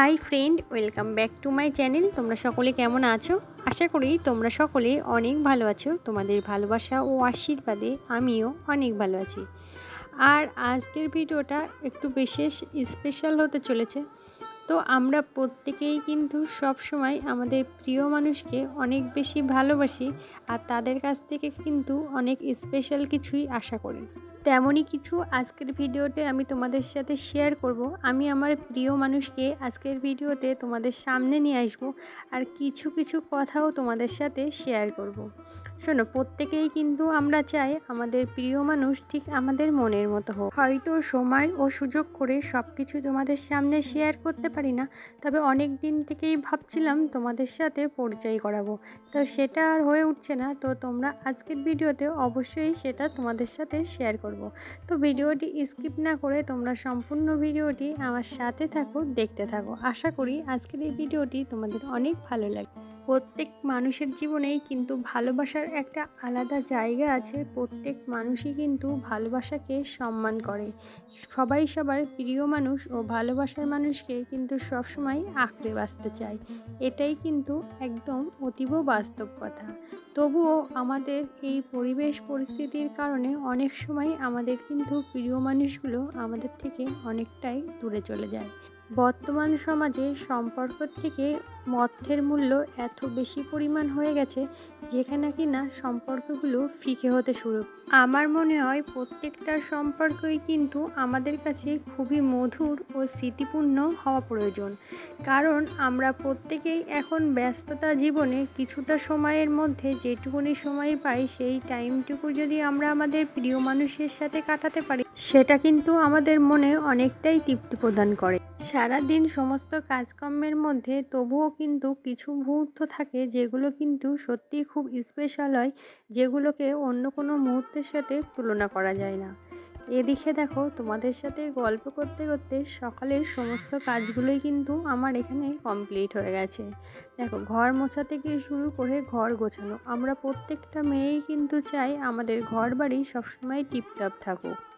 Hi friend, welcome back to my channel. তোমরা সকলে কেমন আছো? আশা করি তোমরা সকলে অনেক ভালো আছো। তোমাদের ভালোবাসা ও আশীর্বাদে আমিও অনেক ভালো আছি। আর আজকের ভিডিওটা একটু বিশেষ স্পেশাল হতে চলেছে। তো আমরা প্রত্যেকেই কিন্তু সব সময় আমাদের প্রিয় মানুষকে অনেক বেশি ভালোবাসি আর তাদের কাছ থেকে কিন্তু অনেক স্পেশাল কিছুই আশা করি তেমনই কিছু আজকের ভিডিওতে আমি তোমাদের সাথে শেয়ার করব আমি আমার প্রিয় মানুষকে আজকের ভিডিওতে তোমাদের সামনে নিয়ে আসব আর কিছু কিছু কথাও তোমাদের সাথে শেয়ার করব। শোনো, প্রত্যেকেই কিন্তু আমরা চাই আমাদের প্রিয় মানুষ ঠিক আমাদের মনের মতো হোক। হয়তো সময় ও সুযোগ করে সব কিছু তোমাদের সামনে শেয়ার করতে পারি না, তবে অনেক দিন থেকেই ভাবছিলাম তোমাদের সাথে পরিচয় করাবো। তো সেটা আর হয়ে উঠছে না, তো তোমরা আজকের ভিডিওতে অবশ্যই সেটা তোমাদের সাথে শেয়ার করব। তো ভিডিওটি স্কিপ না করে তোমরা সম্পূর্ণ ভিডিওটি আমার সাথে থাকো, দেখতে থাকো। আশা করি আজকের এই ভিডিওটি তোমাদের অনেক ভালো লাগে প্রত্যেক মানুষের জীবনেই কিন্তু ভালোবাসার একটা আলাদা জায়গা আছে। প্রত্যেক মানুষই কিন্তু ভালোবাসাকে সম্মান করে। সবাই সবার প্রিয় মানুষ ও ভালোবাসার মানুষকে কিন্তু সবসময় আঁকড়ে বাঁচতে চায়। এটাই কিন্তু একদম অতীব বাস্তব কথা। তবুও আমাদের এই পরিবেশ পরিস্থিতির কারণে অনেক সময় আমাদের কিন্তু প্রিয় মানুষগুলো আমাদের থেকে অনেকটাই দূরে চলে যায়। বর্তমান সমাজে সম্পর্ক থেকে মধ্যের মূল্য এত বেশি পরিমাণ হয়ে গেছে যেখানে কি না সম্পর্কগুলো ফিকে হতে শুরু। আমার মনে হয় প্রত্যেকটা সম্পর্কই কিন্তু আমাদের কাছে খুবই মধুর ও স্মৃতিপূর্ণ হওয়া প্রয়োজন। কারণ আমরা প্রত্যেকেই এখন ব্যস্ততা জীবনে কিছুটা সময়ের মধ্যে যেটুকুনি সময় পাই সেই টাইমটুকু যদি আমরা আমাদের প্রিয় মানুষের সাথে কাটাতে পারি, সেটা কিন্তু আমাদের মনে অনেকটাই তৃপ্তি প্রদান করে। সারাদিন সমস্ত কাজকর্মের মধ্যে তবুও কিন্তু কিছু মুহূর্ত থাকে যেগুলো কিন্তু সত্যিই খুব স্পেশাল হয়, যেগুলোকে অন্য কোনো মুহূর্তের সাথে তুলনা করা যায় না। এদিকে দেখো, তোমাদের সাথে গল্প করতে করতে সকালের সমস্ত কাজগুলোই কিন্তু আমার এখানে কমপ্লিট হয়ে গেছে। দেখো, ঘর মোছা থেকে শুরু করে ঘর গোছানো। আমরা প্রত্যেকটা মেয়েই কিন্তু চাই আমাদের ঘর বাড়ি সবসময় টিপটাপ থাকুক।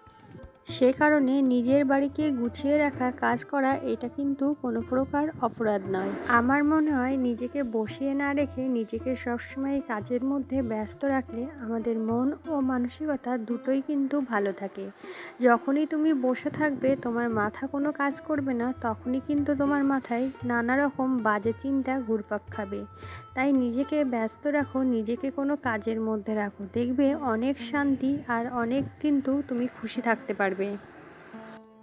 সে কারণে নিজের বাড়িকে গুছিয়ে রাখা, কাজ করা, এটা কিন্তু কোনো প্রকার অপরাধ নয়। আমার মনে হয় নিজেকে বসিয়ে না রেখে নিজেকে সবসময় কাজের মধ্যে ব্যস্ত রাখলে আমাদের মন ও মানসিকতা দুটোই কিন্তু ভালো থাকে। যখনই তুমি বসে থাকবে, তোমার মাথা কোনো কাজ করবে না, তখনই কিন্তু তোমার মাথায় নানা রকম বাজে চিন্তা ঘুরপাক খাবে। তাই নিজেকে ব্যস্ত রাখো, নিজেকে কোনো কাজের মধ্যে রাখো। দেখবে অনেক শান্তি আর অনেক কিন্তু তুমি খুশি থাকতে পারবে। পারবে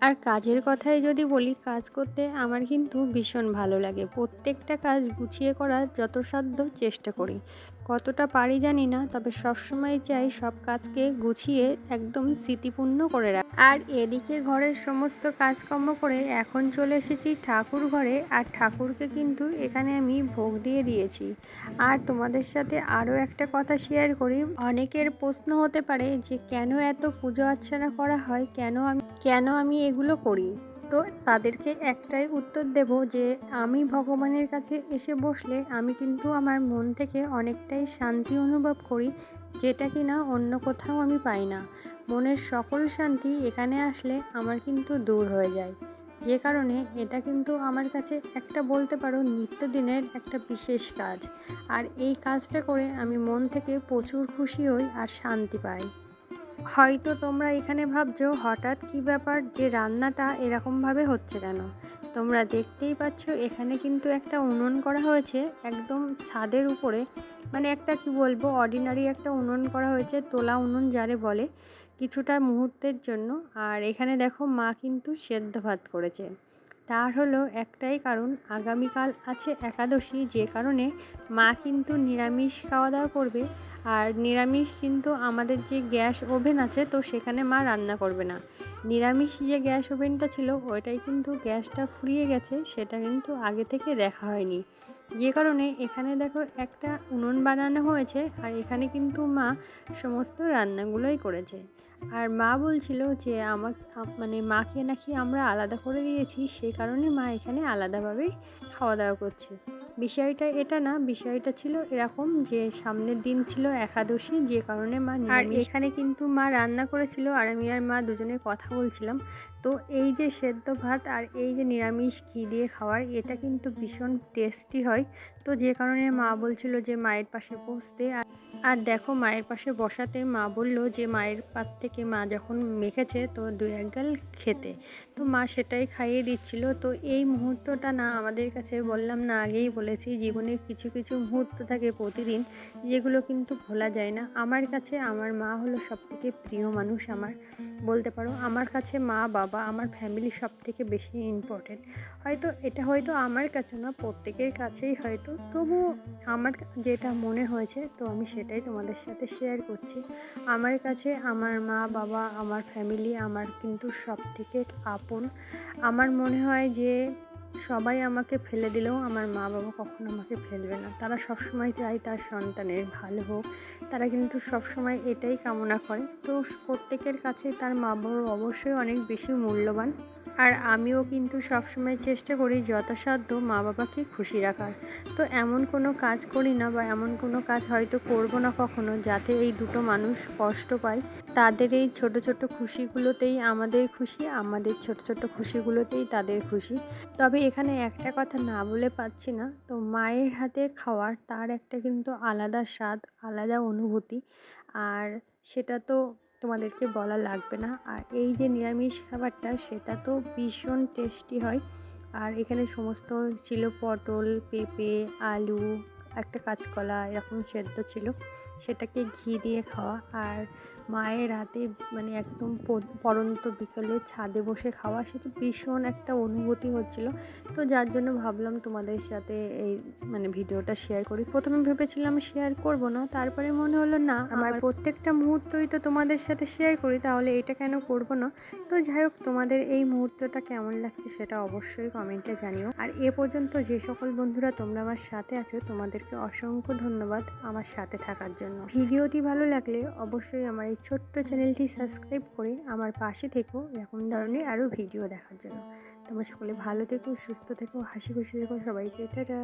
আর কাজের কথাই যদি বলি, কাজ করতে আমার কিন্তু ভীষণ ভালো লাগে। প্রত্যেকটা কাজ গুছিয়ে করার যত সাধ্য চেষ্টা করি। কতটা পারি জানি না, তবে সবসময় চাই সব কাজকে গুছিয়ে একদম স্মৃতিপূর্ণ করে রাখ। আর এদিকে ঘরের সমস্ত কাজকর্ম করে এখন চলে এসেছি ঠাকুর ঘরে, আর ঠাকুরকে কিন্তু এখানে আমি ভোগ দিয়ে দিয়েছি। আর তোমাদের সাথে আরও একটা কথা শেয়ার করি। অনেকের প্রশ্ন হতে পারে যে, কেন এত পুজো অর্চনা করা হয়? কেন আমি কেন আমি এগুলো করি। তো তাদেরকে একটাই উত্তর দেব যে, আমি ভগবানের কাছে এসে বসলে আমি কিন্তু আমার মন থেকে অনেকটাই শান্তি অনুভব করি, যেটা কি না অন্য কোথাও আমি পাই না। মনের সকল শান্তি এখানে আসলে আমার কিন্তু দূর হয়ে যায়। যে কারণে এটা কিন্তু আমার কাছে একটা বলতে পারো নিত্যদিনের একটা বিশেষ কাজ। আর এই কাজটা করে আমি মন থেকে প্রচুর খুশি হই আর শান্তি পাই। হয়তো তোমরা এখানে ভাবছ, হঠাৎ কি ব্যাপার যে রান্নাটা এরকমভাবে হচ্ছে কেন? তোমরা দেখতেই পাচ্ছ এখানে কিন্তু একটা উনুন করা হয়েছে, একদম ছাদের উপরে। মানে একটা কি বলব অর্ডিনারি একটা উনুন করা হয়েছে, তোলা উনুন যারে বলে কিছুটা মুহূর্তের জন্য। আর এখানে দেখো মা কিন্তু সেদ্ধ ভাত করেছে। তার হলো একটাই কারণ, আগামীকাল আছে একাদশী, যে কারণে মা কিন্তু নিরামিষ খাওয়া দাওয়া করবে। আর নিরামিষ কিন্তু আমাদের যে গ্যাস ওভেন আছে, তো সেখানে মা রান্না করবে না। নিরামিষ যে গ্যাস ওভেনটা ছিল, ওইটাই কিন্তু গ্যাসটা ফুরিয়ে গেছে, সেটা কিন্তু আগে থেকে দেখা হয়নি। যে কারণে এখানে দেখো একটা উনুন বানানো হয়েছে, আর এখানে কিন্তু মা সমস্ত রান্নাগুলোই করেছে। আর মা বলছিল যে আমার মানে মাকে নাকি আমরা আলাদা করে দিয়েছি সেই কারণে মা এখানে আলাদাভাবেই খাওয়া দাওয়া করছে। বিষয়টা এটা না বিষয়টা ছিল এরকম যে সামনের দিন ছিল একাদশী যে কারণে মা আর এখানে কিন্তু মা রান্না করেছিল আর আমি আর মা দুজনে কথা বলছিলাম। তো এই যে সেদ্ধ ভাত আর এই যে নিরামিষ ঘি দিয়ে খাওয়ার এটা কিন্তু ভীষণ টেস্টি হয়। তো যে কারণে মা বলছিল যে মায়ের পাশে বসতে। আর দেখো মায়ের পাশে বসাতে মা বলল যে মায়ের পাত থেকে মা যখন মেখেছে তো দু এক গাল খেতে। তো মা সেটাই খাইয়ে দিচ্ছিল। তো এই মুহূর্তটা না আমাদের কাছে বললাম না আগেই বলেছি, জীবনে কিছু কিছু মুহূর্ত থাকে প্রতিদিন যেগুলো কিন্তু ভোলা যায় না। আমার কাছে আমার মা হলো সব থেকে প্রিয় মানুষ আমার। বলতে পারো আমার কাছে মা, বাবা, আমার ফ্যামিলি সব থেকে বেশি ইম্পর্টেন্ট হয়তো এটা হয়তো আমার কাছে না, প্রত্যেকের কাছেই হয়তো। তবু আমার যেটা মনে হয়েছে, তো আমি সেটাই তোমাদের সাথে শেয়ার করছি। আমার কাছে আমার মা, বাবা, আমার ফ্যামিলি আমার কিন্তু সব থেকে আপন। আমার মনে হয় যে সবাই আমাকে ফেলে দিলেও আমার মা, বাবা কখনো আমাকে ফেলবে না। তারা সবসময় চায় তার সন্তানের ভালো হোক। তারা কিন্তু সবসময় এটাই কামনা করে। তো প্রত্যেকের কাছে তার মা বাবা অবশ্যই অনেক বেশি মূল্যবান। আর আমিও কিন্তু সবসময় চেষ্টা করি যথাসাধ্য মা বাবাকে খুশি রাখার। তো এমন কোনো কাজ করি না বা এমন কোনো কাজ হয়তো করব না কখনো যাতে এই দুটো মানুষ কষ্ট পায়। তাদের এই ছোট ছোট খুশিগুলোতেই আমাদের খুশি, আমাদের ছোট ছোট খুশিগুলোতেই তাদের খুশি। তবে এখানে একটা কথা না বলে পাচ্ছি না। তো মায়ের হাতে খাওয়ার তার একটা কিন্তু আলাদা স্বাদ, আলাদা অনুভূতি। আর সেটা তো তোমাদেরকে বলা লাগবে না। আর এই যে নিরামিষ খাবারটা, সেটা তো ভীষণ টেস্টি হয়। আর এখানে সমস্ত ছিল পটল, পেঁপে, আলু, একটা কাঁচকলা এরকম সেদ্ধ ছিল। সেটাকে ঘি দিয়ে খাওয়া। আর মায়ের রাতে মানে একদম পরন্ত বিকেলে ছাদে বসে খাওয়া সেটা ভীষণ একটা অনুভূতি হচ্ছিল। তো যার জন্য ভাবলাম তোমাদের সাথে এই মানে ভিডিওটা শেয়ার করি। প্রথমে ভেবেছিলাম শেয়ার করব না তারপরে মনে হলো না আমার প্রত্যেকটা মুহূর্তই তো তোমাদের সাথে শেয়ার করি তাহলে এটা কেন করব না? তো যাই হোক তোমাদের এই মুহূর্তটা কেমন লাগছে সেটা অবশ্যই কমেন্টে জানিও। আর এ পর্যন্ত যে সকল বন্ধুরা তোমরা আমার সাথে আছো তোমাদেরকে অসংখ্য ধন্যবাদ আমার সাথে থাকার জন্য। ভিডিওটি ভালো লাগলে অবশ্যই আমার এই ছোট্ট চ্যানেলটি সাবস্ক্রাইব করে আমার পাশে থেকো এরকম ধরনের আরও ভিডিও দেখার জন্য। তোমরা সকলে ভালো থেকো, সুস্থ থেকো, হাসি খুশি থেকো সবাইকে, টাটা।